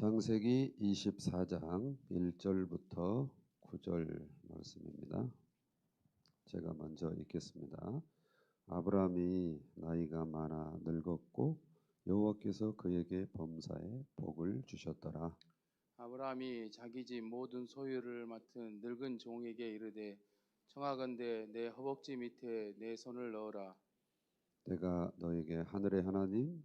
창세기 24장 1절부터 9절 말씀입니다. 제가 먼저 읽겠습니다. 아브라함이 나이가 많아 늙었고 여호와께서 그에게 범사에 복을 주셨더라. 아브라함이 자기 집 모든 소유를 맡은 늙은 종에게 이르되 청하건대 내 허벅지 밑에 내 손을 넣어라 내가 너에게 하늘의 하나님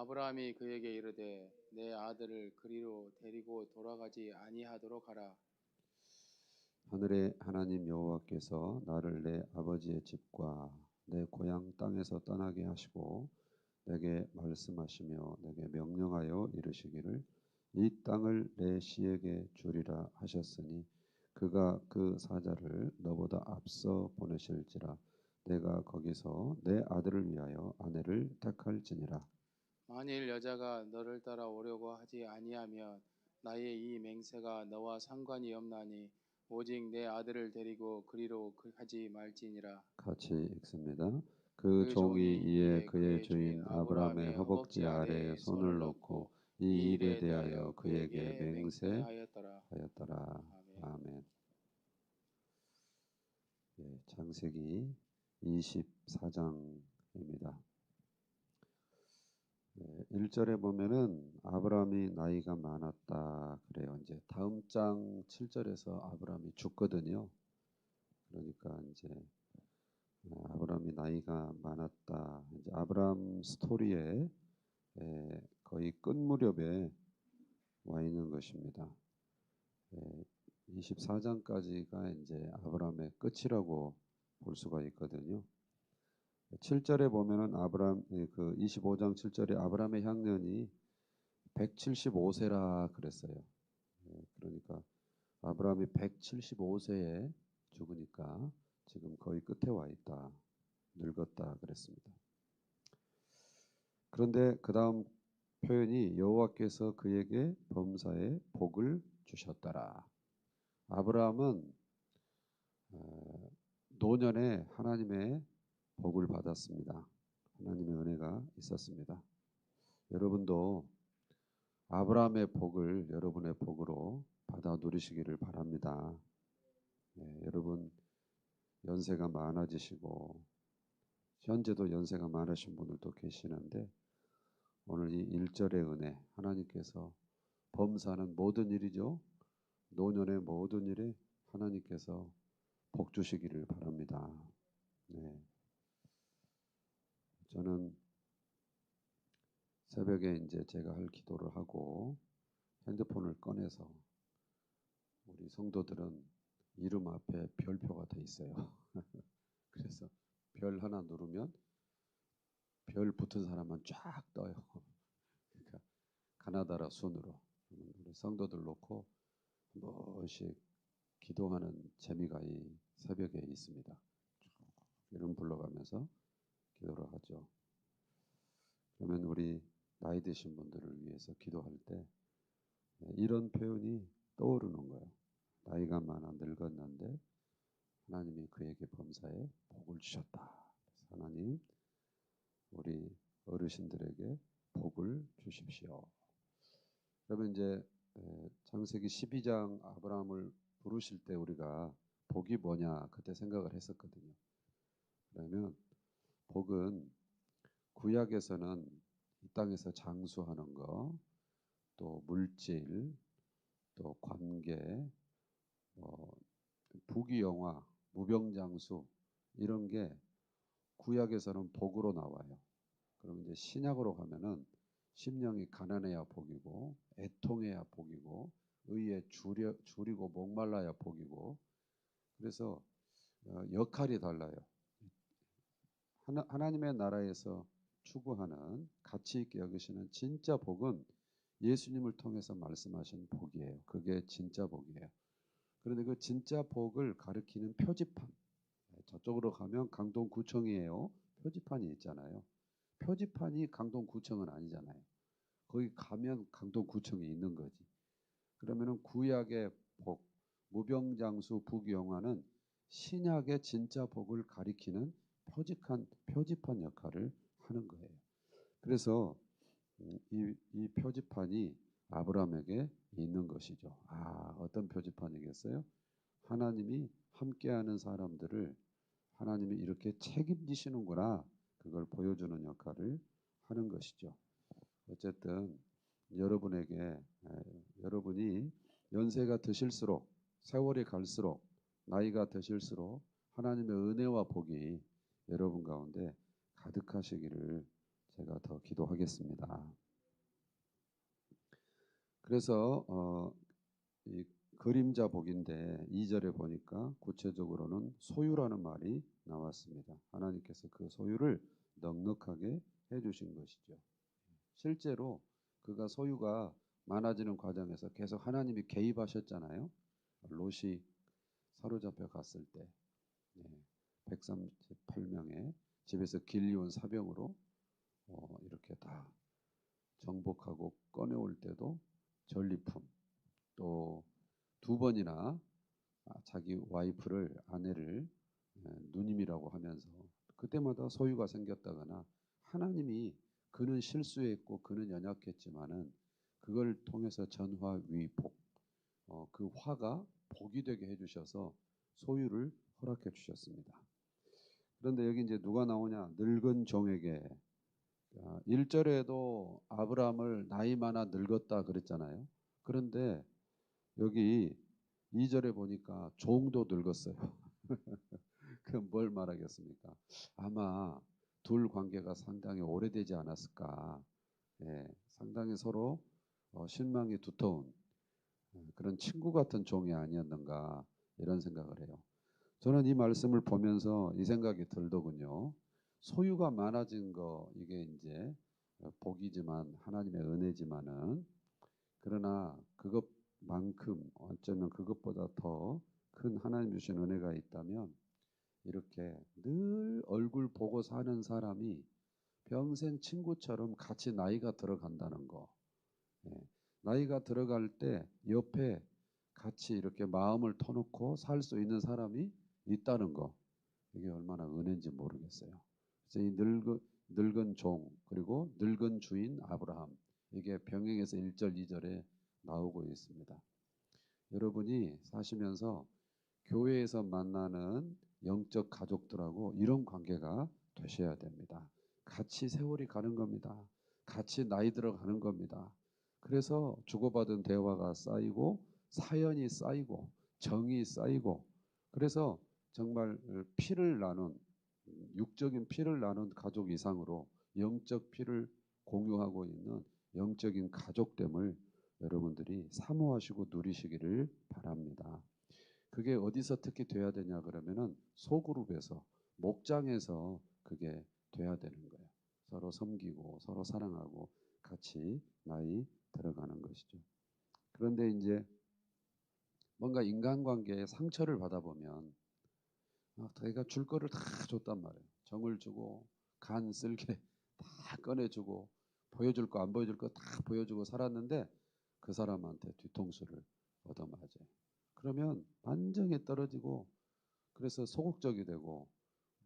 아브라함이 그에게 이르되 내 아들을 그리로 데리고 돌아가지 아니하도록 하라. 하늘의 하나님 여호와께서 나를 내 아버지의 집과 내 고향 땅에서 떠나게 하시고 내게 말씀하시며 내게 명령하여 이르시기를 이 땅을 내 시에게 주리라 하셨으니 그가 그 사자를 너보다 앞서 보내실지라 내가 거기서 내 아들을 위하여 아내를 택할지니라 만일 여자가 너를 따라 오려고 하지 아니하면 나의 이 맹세가 너와 상관이 없나니 오직 내 아들을 데리고 그리로 그- 가지 말지니라 같이 읽습니다. 그 종이 이에 그의 주인 아브라함의 허벅지 아래에 손을 놓고 이 일에 대하여 그에게 맹세하였더라. 아멘. 아멘. 예, 창세기 24장입니다. 네, 1절에 보면은 아브라함이 나이가 많았다 그래요. 이제 다음 장 7절에서 아브라함이 죽거든요. 그러니까 이제 어, 아브라함이 나이가 많았다. 이제 아브라함 스토리의 에, 거의 끝 무렵에 와 있는 것입니다. 에, 24장까지가 이제 아브라함의 끝이라고 볼 수가 있거든요. 7절에 보면은 아브라함 예, 그 25장 7절에 아브라함의 향년이 175세라 그랬어요. 예, 그러니까 아브라함이 175세에 죽으니까 지금 거의 끝에 와 있다. 늙었다 그랬습니다. 그런데 그 다음 표현이 여호와께서 그에게 범사에 복을 주셨더라. 아브라함은 어, 노년에 하나님의 복을 받았습니다. 하나님의 은혜가 있었습니다. 여러분도 아브라함의 복을 여러분의 복으로 받아 누리시기를 바랍니다. 네, 여러분 연세가 많아지시고 현재도 연세가 많으신 분들도 계시는데 오늘 이 일절의 은혜 하나님께서 범사는 모든 일이죠. 노년의 모든 일에 하나님께서 복 주시기를 바랍니다. 네. 저는 새벽에 이제 제가 할 기도를 하고 핸드폰을 꺼내서 우리 성도들은 이름 앞에 별표가 돼 있어요. 그래서 별 하나 누르면 별 붙은 사람만 쫙 떠요. 그러니까 가나다라 순으로 우리 성도들 놓고 한 번씩 기도하는 재미가 이 새벽에 있습니다. 이름 불러가면서 기도를 하죠. 그러면 우리 나이 드신 분들을 위해서 기도할 때 네, 이런 표현이 떠오르는 거예요. 나이가 많아 늙었는데 하나님이 그에게 범사에 복을 주셨다. 하나님 우리 어르신들에게 복을 주십시오. 그러면 이제 창세기 12장 아브라함을 부르실 때 우리가 복이 뭐냐 그때 생각을 했었거든요. 그러면 복은 구약에서는 이 땅에서 장수하는 거, 또 물질, 또 관계, 뭐 부귀영화, 무병장수 이런 게 구약에서는 복으로 나와요. 그러면 이제 신약으로 가면은 심령이 가난해야 복이고 애통해야 복이고 의에 줄여, 줄이고 목말라야 복이고 그래서 어, 역할이 달라요. 하나, 하나 님의 나라에서 추구하는 가치 있게 여기시는 진짜 복은 예수님을 통해서 말씀하신 복이에요. 그게 진짜 복이에요. 그런데 그 진짜 복을 가리키는 표지판. 저쪽으로 가면 강동구청이에요. 표지판이 있잖아요. 표지판이 강동구청은 아니잖아요. 거기 가면 강동구청이 있는 거지. 그러면은 구약의 복, 무병장수 부귀영화는 신약의 진짜 복을 가리키는 표지판 표지판 역할을 하는 거예요. 그래서 음, 이, 이 표지판이 아브라함에게 있는 것이죠. 아, 어떤 표지판이겠어요? 하나님이 함께하는 사람들을 하나님이 이렇게 책임지시는구나. 그걸 보여주는 역할을 하는 것이죠. 어쨌든 여러분에게 에, 여러분이 연세가 드실수록 세월이 갈수록 나이가 드실수록 하나님의 은혜와 복이 여러분 가운데 가득하시기를 제가 더 기도하겠습니다. 그래서 어, 이 그림자 복인데 2절에 보니까 구체적으로는 소유라는 말이 나왔습니다. 하나님께서 그 소유를 넉넉하게 해주신 것이죠. 실제로 그가 소유가 많아지는 과정에서 계속 하나님이 개입하셨잖아요. 롯이 사로잡혀 갔을 때 138명의 집에서 길리온 사병으로 어, 이렇게 다 정복하고 꺼내올 때도 전리품 또 두 번이나 아, 자기 와이프를 아내를 에, 누님이라고 하면서 그때마다 소유가 생겼다거나 하나님이 그는 실수했고 그는 연약했지만은 그걸 통해서 전화 위복 어, 그 화가 복이 되게 해주셔서 소유를 허락해 주셨습니다. 그런데 여기 이제 누가 나오냐 늙은 종에게 1절에도 아브라함을 나이 많아 늙었다 그랬잖아요. 그런데 여기 2절에 보니까 종도 늙었어요. 그럼 뭘 말하겠습니까? 아마 둘 관계가 상당히 오래되지 않았을까. 예, 상당히 서로 어, 신망이 두터운 어, 그런 친구 같은 종이 아니었는가 이런 생각을 해요. 저는 이 말씀을 보면서 이 생각이 들더군요. 소유가 많아진 거 이게 이제 복이지만 하나님의 은혜지만은 그러나 그것만큼 어쩌면 그것보다 더 큰 하나님 주신 은혜가 있다면 이렇게 늘 얼굴 보고 사는 사람이 평생 친구처럼 같이 나이가 들어간다는 거. 예, 나이가 들어갈 때 옆에 같이 이렇게 마음을 터놓고 살 수 있는 사람이 있다는 거. 이게 얼마나 은혜인지 모르겠어요. 그래서 이 늙은, 늙은 종 그리고 늙은 주인 아브라함 이게 병행해서 1절 2절에 나오고 있습니다. 여러분이 사시면서 교회에서 만나는 영적 가족들하고 이런 관계가 되셔야 됩니다. 같이 세월이 가는 겁니다. 같이 나이 들어가는 겁니다. 그래서 주고받은 대화가 쌓이고 사연이 쌓이고 정이 쌓이고 그래서 정말 피를 나눈 육적인 피를 나눈 가족 이상으로 영적 피를 공유하고 있는 영적인 가족됨을 여러분들이 사모하시고 누리시기를 바랍니다. 그게 어디서 특히 돼야 되냐 그러면은 소그룹에서 목장에서 그게 돼야 되는 거예요. 서로 섬기고 서로 사랑하고 같이 나이 들어가는 것이죠. 그런데 이제 뭔가 인간관계에 상처를 받아보면 아, 자기가 줄 거를 다 줬단 말이에요. 정을 주고 간 쓸게 다 꺼내주고 보여줄 거 안 보여줄 거 다 보여주고 살았는데 그 사람한테 뒤통수를 얻어맞아요. 그러면 완전히 떨어지고 그래서 소극적이 되고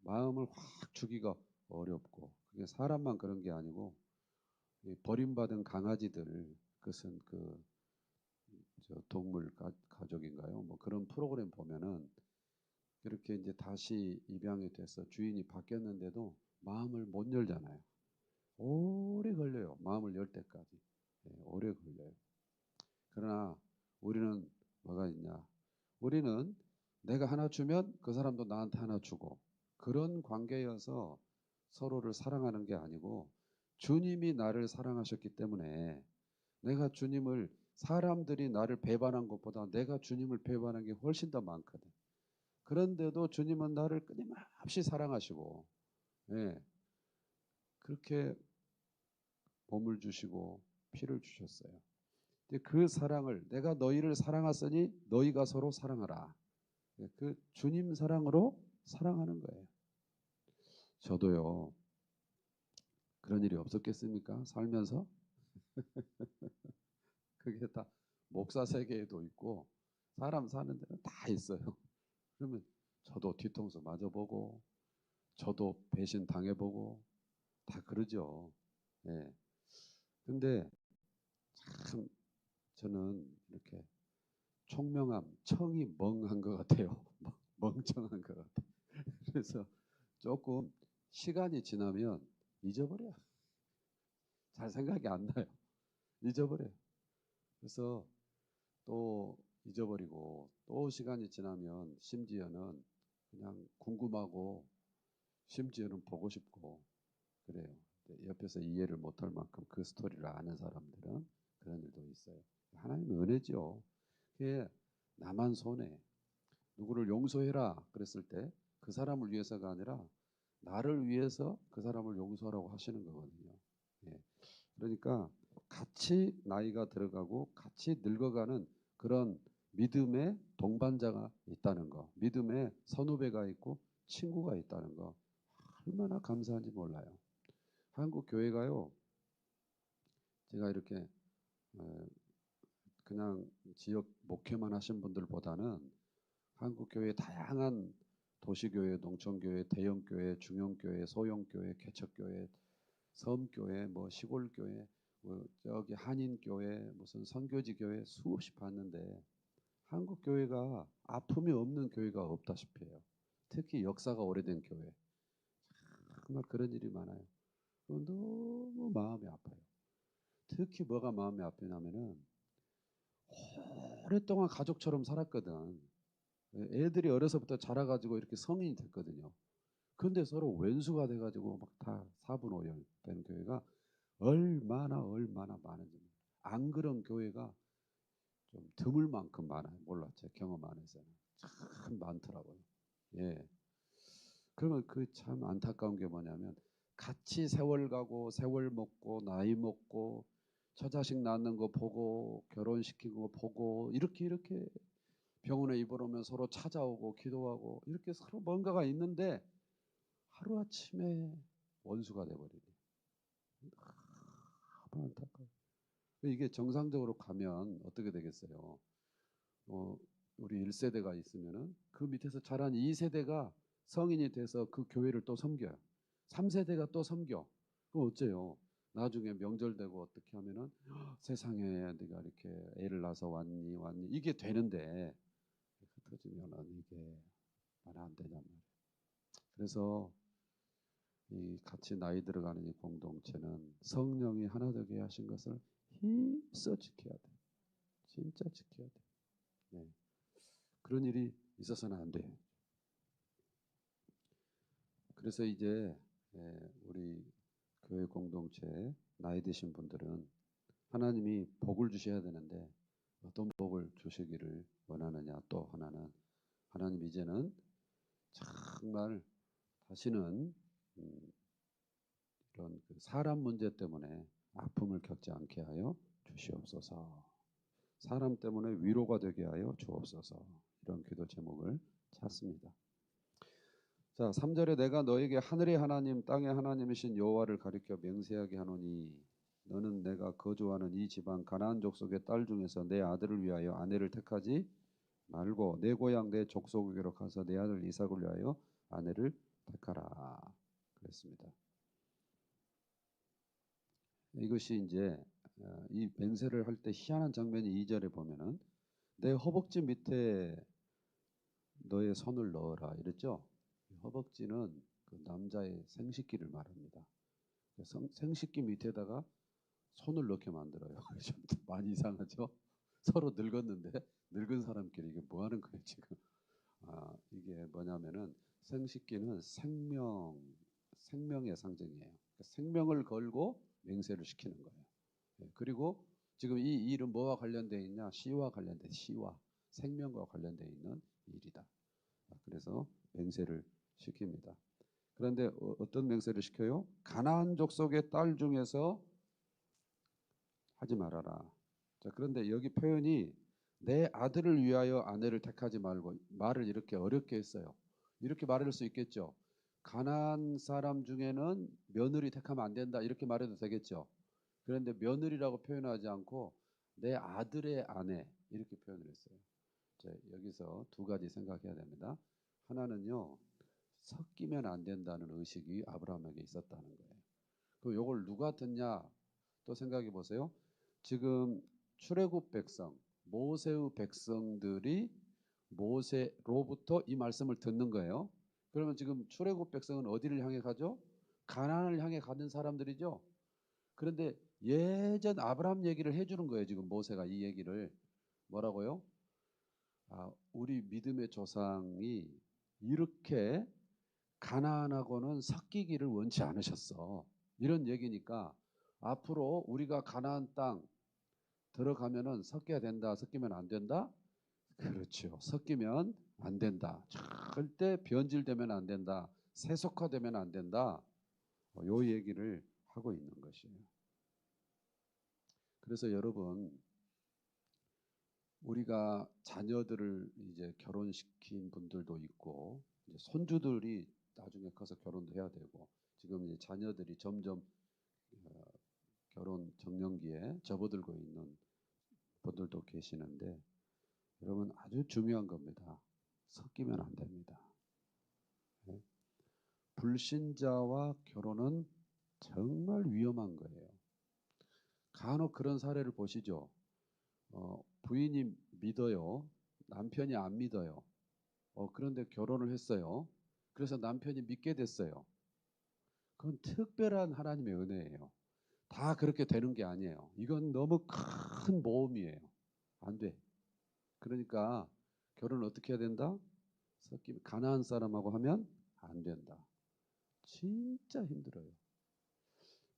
마음을 확 주기가 어렵고 그게 사람만 그런 게 아니고 버림받은 강아지들 그것은 그 동물 가, 가족인가요? 뭐 그런 프로그램 보면은 이렇게 이제 다시 입양이 돼서 주인이 바뀌었는데도 마음을 못 열잖아요. 오래 걸려요. 마음을 열 때까지. 네, 오래 걸려요. 그러나 우리는 뭐가 있냐? 우리는 내가 하나 주면 그 사람도 나한테 하나 주고 그런 관계여서 서로를 사랑하는 게 아니고 주님이 나를 사랑하셨기 때문에 내가 주님을 사람들이 나를 배반한 것보다 내가 주님을 배반한 게 훨씬 더 많거든. 그런데도 주님은 나를 끊임없이 사랑하시고, 예, 그렇게 몸을 주시고 피를 주셨어요. 그 사랑을 내가 너희를 사랑하으니 너희가 서로 사랑하라. 그 주님 사랑으로 사랑하는 거예요. 저도요. 그런 일이 없었겠습니까? 살면서 그게 다 목사 세계에도 있고 사람 사는 데는 다 있어요. 그러면 저도 뒤통수 맞아보고 저도 배신 당해보고 다 그러죠. 예. 근데 참 저는 이렇게 총명함, 청이 멍한 것 같아요. 멍청한 것 같아요. 그래서 조금 시간이 지나면 잊어버려. 잘 생각이 안 나요. 잊어버려. 그래서 또 잊어버리고 또 시간이 지나면 심지어는 그냥 궁금하고 심지어는 보고 싶고 그래요. 옆에서 이해를 못할 만큼 그 스토리를 아는 사람들은 그런 일도 있어요. 하나님 은혜죠. 그게 나만 손해. 누구를 용서해라 그랬을 때 그 사람을 위해서가 아니라 나를 위해서 그 사람을 용서하라고 하시는 거거든요. 예. 그러니까 같이 나이가 들어가고 같이 늙어가는 그런 믿음의 동반자가 있다는 거, 믿음의 선후배가 있고 친구가 있다는 거 얼마나 감사한지 몰라요. 한국 교회가요. 제가 이렇게 어, 그냥 지역 목회만 하신 분들보다는 한국 교회 다양한 도시교회, 농촌교회, 대형교회, 중형교회, 소형교회, 개척교회, 섬교회, 뭐 시골교회, 뭐 저기 한인교회, 무슨 선교지 교회 수없이 봤는데 한국 교회가 아픔이 없는 교회가 없다시피 해요. 특히 역사가 오래된 교회. 정말 그런 일이 많아요. 너무 마음이 아파요. 특히 뭐가 마음이 아프냐면은 오랫동안 가족처럼 살았거든. 애들이 어려서부터 자라가지고 이렇게 성인이 됐거든요. 근데 서로 왼수가 돼가지고 막 다 사분오열 된 교회가 얼마나 얼마나 많은지 안 그런 교회가 좀 드물 만큼 많아요. 몰라 제 경험 안에서는 참 많더라고요. 예. 그러면 그 참 안타까운 게 뭐냐면 같이 세월 가고 세월 먹고 나이 먹고 처자식 낳는 거 보고 결혼시키고 거 보고 이렇게 이렇게 병원에 입원하면 서로 찾아오고 기도하고 이렇게 서로 뭔가가 있는데 하루 아침에 원수가 돼버리니 너무 안타까워. 이게 정상적으로 가면 어떻게 되겠어요? 어, 우리 1세대가 있으면은 그 밑에서 자란 2세대가 성인이 돼서 그 교회를 또 섬겨요. 3세대가 또 섬겨. 그럼 어째요? 나중에 명절 되고 어떻게 하면은 세상에 내가 이렇게 애를 낳아서 왔니 왔니 이게 되는데 흩어지면은 이게 안 되냔 말이에요. 그래서 이 같이 나이 들어가는 이 공동체는 성령이 하나 되게 하신 것을 힘써 지켜야 돼. 진짜 지켜야 돼. 네. 그런 일이 있어서는 안 돼요. 그래서 이제 예, 우리 교회 공동체 나이 드신 분들은 하나님이 복을 주셔야 되는데 어떤 복을 주시기를 원하느냐 또 하나는 하나님 이제는 정말 다시는 음, 이런 그 사람 문제 때문에 아픔을 겪지 않게 하여 주시옵소서. 사람 때문에 위로가 되게 하여 주옵소서. 이런 기도 제목을 찾습니다. 자, 3절에 내가 너에게 하늘의 하나님 땅의 하나님이신 여호와를 가리켜 맹세하게 하노니 너는 내가 거주하는 이 지방 가나안 족속의 딸 중에서 내 아들을 위하여 아내를 택하지 말고 내 고향 내 족속에게로 가서 내 아들 이삭을 위하여 아내를 택하라 그랬습니다. 이것이 이제 어, 이 맹세를 할 때 희한한 장면이 2절에 보면은 내 허벅지 밑에 너의 손을 넣어라 이랬죠. 허벅지는 그 남자의 생식기를 말합니다. 생식기 밑에다가 손을 넣게 만들어요. 좀 많이 이상하죠? 서로 늙었는데 늙은 사람끼리 이게 뭐 하는 거예요 지금? 아 이게 뭐냐면은 생식기는 생명 생명의 상징이에요. 그러니까 생명을 걸고 맹세를 시키는 거예요. 예, 그리고 지금 이 일은 뭐와 관련되어 있냐? 시와 관련된 시와 생명과 관련되어 있는 일이다. 아, 그래서 맹세를 시킵니다. 그런데 어, 어떤 맹세를 시켜요? 가나안 족속의 딸 중에서 하지 말아라. 자, 그런데 여기 표현이 내 아들을 위하여 아내를 택하지 말고 말을 이렇게 어렵게 했어요. 이렇게 말할 수 있겠죠. 가난한 사람 중에는 며느리 택하면 안 된다 이렇게 말해도 되겠죠. 그런데 며느리라고 표현하지 않고 내 아들의 아내 이렇게 표현을 했어요. 자, 여기서 두 가지 생각해야 됩니다. 하나는요. 섞이면 안 된다는 의식이 아브라함에게 있었다는 거예요. 그 요걸 누가 듣냐 또 생각해 보세요. 지금 출애굽 백성 모세의 백성들이 모세로부터 이 말씀을 듣는 거예요. 그러면 지금 출애굽 백성은 어디를 향해 가죠? 가나안을 향해 가는 사람들이죠. 그런데 예전 아브라함 얘기를 해주는 거예요. 지금 모세가 이 얘기를 뭐라고요? 아, 우리 믿음의 조상이 이렇게 가나안하고는 섞이기를 원치 않으셨어. 이런 얘기니까 앞으로 우리가 가나안 땅 들어가면은 섞여야 된다. 섞이면 안 된다. 그렇죠. 섞이면 안 된다. 절대 변질되면 안 된다. 세속화되면 안 된다. 어, 요 얘기를 하고 있는 것이에요. 그래서 여러분 우리가 자녀들을 이제 결혼시킨 분들도 있고 이제 손주들이 나중에 커서 결혼도 해야 되고 지금 이제 자녀들이 점점 어, 결혼 정년기에 접어들고 있는 분들도 계시는데 여러분 아주 중요한 겁니다. 섞이면 안 됩니다. 네? 불신자와 결혼은 정말 위험한 거예요. 간혹 그런 사례를 보시죠. 어, 부인이 믿어요. 남편이 안 믿어요. 어, 그런데 결혼을 했어요. 그래서 남편이 믿게 됐어요. 그건 특별한 하나님의 은혜예요. 다 그렇게 되는 게 아니에요. 이건 너무 큰 모험이에요. 안 돼. 그러니까 결혼을 어떻게 해야 된다? 섞이면 가나안 사람하고 하면 안 된다. 진짜 힘들어요.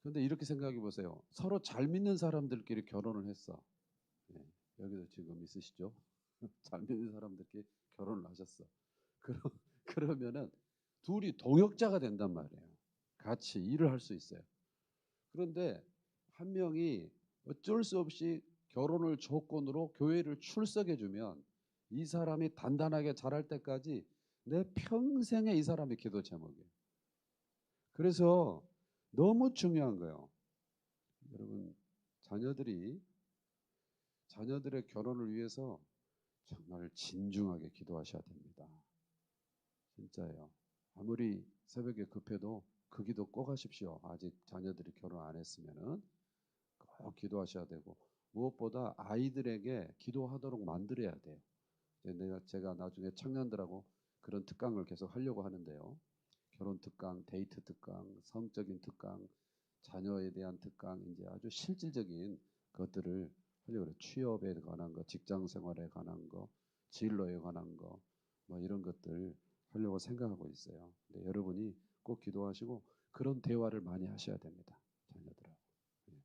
그런데 이렇게 생각해 보세요. 서로 잘 믿는 사람들끼리 결혼을 했어. 예, 여기도 지금 있으시죠? 잘 믿는 사람들끼리 결혼을 하셨어. 그러, 그러면은 둘이 동역자가 된단 말이에요. 같이 일을 할 수 있어요. 그런데 한 명이 어쩔 수 없이 결혼을 조건으로 교회를 출석해 주면 이 사람이 단단하게 자랄 때까지 내 평생에 이 사람의 기도 제목이에요. 그래서 너무 중요한 거예요. 여러분 자녀들이 자녀들의 결혼을 위해서 정말 진중하게 기도하셔야 됩니다. 진짜예요. 아무리 새벽에 급해도 그 기도 꼭 하십시오. 아직 자녀들이 결혼 안 했으면은 꼭 기도하셔야 되고 무엇보다 아이들에게 기도하도록 만들어야 돼요. 이제 내가 제가 나중에 청년들하고 그런 특강을 계속 하려고 하는데요. 결혼 특강, 데이트 특강, 성적인 특강, 자녀에 대한 특강, 이제 아주 실질적인 것들을 하려고 그래요. 취업에 관한 거, 직장 생활에 관한 거, 진로에 관한 거, 뭐 이런 것들 하려고 생각하고 있어요. 근데 여러분이 꼭 기도하시고 그런 대화를 많이 하셔야 됩니다. 자녀들하고. 예.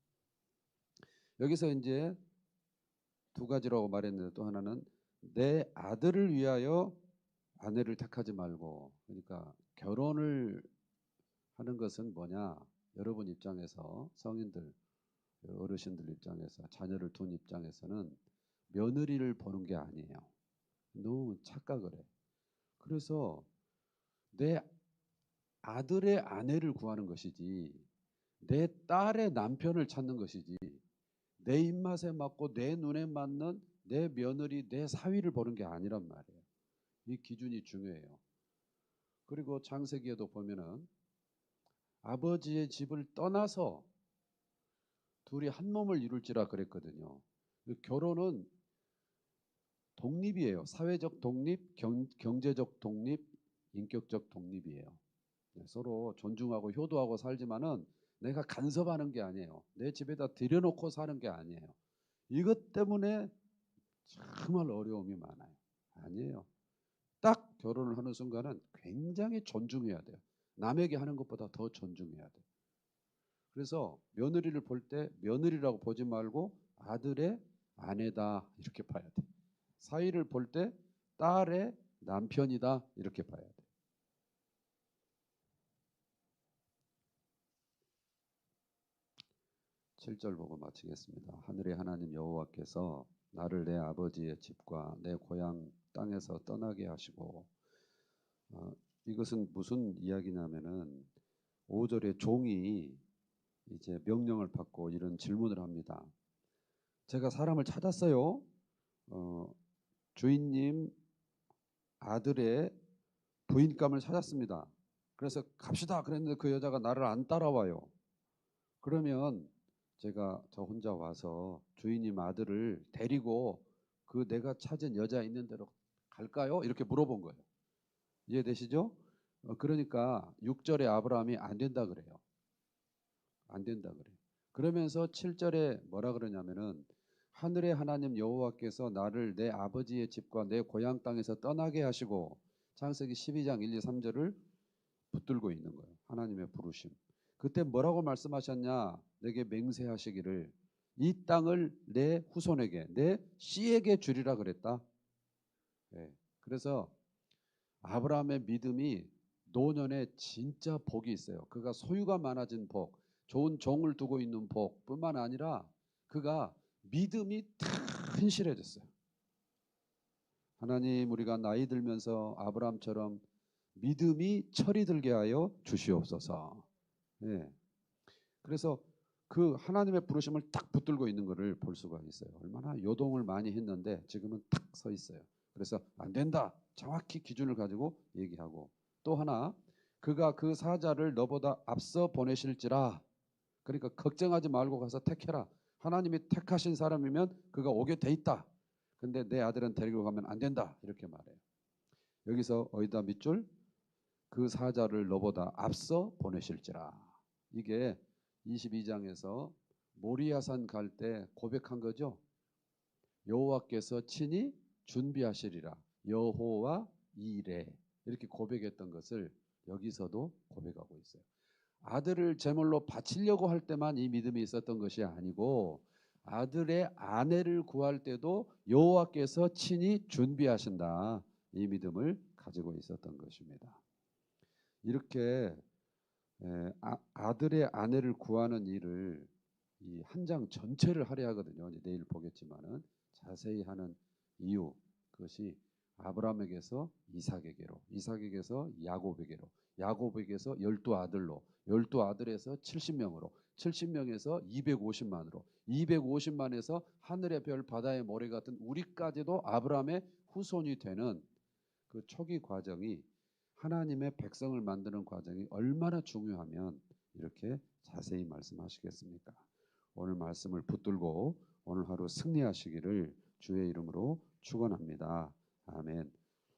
여기서 이제 두 가지라고 말했는데 또 하나는 내 아들을 위하여 아내를 택하지 말고 그러니까 결혼을 하는 것은 뭐냐? 여러분 입장에서 성인들 어르신들 입장에서 자녀를 둔 입장에서는 며느리를 보는 게 아니에요. 너무 착각을 해. 그래서 내 아들의 아내를 구하는 것이지 내 딸의 남편을 찾는 것이지 내 입맛에 맞고 내 눈에 맞는 내 며느리 내 사위를 보는 게 아니란 말이에요. 이 기준이 중요해요. 그리고 창세기에도 보면은 아버지의 집을 떠나서 둘이 한 몸을 이룰지라 그랬거든요. 그 결혼은 독립이에요. 사회적 독립, 경, 경제적 독립, 인격적 독립이에요. 네, 서로 존중하고 효도하고 살지만은 내가 간섭하는 게 아니에요. 내 집에다 들여놓고 사는 게 아니에요. 이것 때문에 정말 어려움이 많아요. 아니에요. 딱 결혼을 하는 순간은 굉장히 존중해야 돼요. 남에게 하는 것보다 더 존중해야 돼요. 그래서 며느리를 볼 때 며느리라고 보지 말고 아들의 아내다 이렇게 봐야 돼. 사위를 볼 때 딸의 남편이다 이렇게 봐야 돼. 7절 보고 마치겠습니다. 하늘의 하나님 여호와께서 나를 내 아버지의 집과 내 고향 땅에서 떠나게 하시고 어, 이것은 무슨 이야기냐면은 5절에 종이 이제 명령을 받고 이런 질문을 합니다. 제가 사람을 찾았어요. 어, 주인님 아들의 부인감을 찾았습니다. 그래서 갑시다 그랬는데 그 여자가 나를 안 따라와요. 그러면 제가 저 혼자 와서 주인님 아들을 데리고 그 내가 찾은 여자 있는 대로 갈까요? 이렇게 물어본 거예요. 이해되시죠? 어, 그러니까 6절에 아브라함이 안 된다 그래요. 안 된다 그래요. 그러면서 7절에 뭐라 그러냐면은 하늘의 하나님 여호와께서 나를 내 아버지의 집과 내 고향 땅에서 떠나게 하시고 창세기 12장 1, 2, 3절을 붙들고 있는 거예요. 하나님의 부르심. 그때 뭐라고 말씀하셨냐? 내게 맹세하시기를 이 땅을 내 후손에게 내 씨에게 주리라 그랬다. 예. 그래서 아브라함의 믿음이 노년에 진짜 복이 있어요. 그가 소유가 많아진 복, 좋은 종을 두고 있는 복뿐만 아니라 그가 믿음이 튼실해졌어요. 하나님 우리가 나이 들면서 아브라함처럼 믿음이 철이 들게 하여 주시옵소서. 예. 그래서 그 하나님의 부르심을 딱 붙들고 있는 것을 볼 수가 있어요. 얼마나 요동을 많이 했는데 지금은 탁 서 있어요. 그래서 안 된다. 정확히 기준을 가지고 얘기하고 또 하나 그가 그 사자를 너보다 앞서 보내실지라 그러니까 걱정하지 말고 가서 택해라. 하나님이 택하신 사람이면 그가 오게 돼 있다. 근데 내 아들은 데리고 가면 안 된다. 이렇게 말해요. 여기서 어디다 밑줄? 그 사자를 너보다 앞서 보내실지라. 이게 22장에서 모리아산 갈 때 고백한 거죠. 여호와께서 친히 준비하시리라. 여호와 이레 이렇게 고백했던 것을 여기서도 고백하고 있어요. 아들을 제물로 바치려고 할 때만 이 믿음이 있었던 것이 아니고 아들의 아내를 구할 때도 여호와께서 친히 준비하신다. 이 믿음을 가지고 있었던 것입니다. 이렇게 아 들의 아내를 구하는 일을 이 한 장 전체를 할애하거든요. 이제 내일 보겠지만은 자세히 하는 이유 그것이 아브라함에게서 이삭에게로, 이삭에게서 야곱에게로, 야곱에게서 열두 아들로, 열두 아들에서 70명으로, 70명에서 250만으로, 250만에서 하늘의 별, 바다의 모래 같은 우리까지도 아브라함의 후손이 되는 그 초기 과정이 하나님의 백성을 만드는 과정이 얼마나 중요하면 이렇게 자세히 말씀하시겠습니까? 오늘 말씀을 붙들고 오늘 하루 승리하시기를 주의 이름으로 축원합니다. 아멘.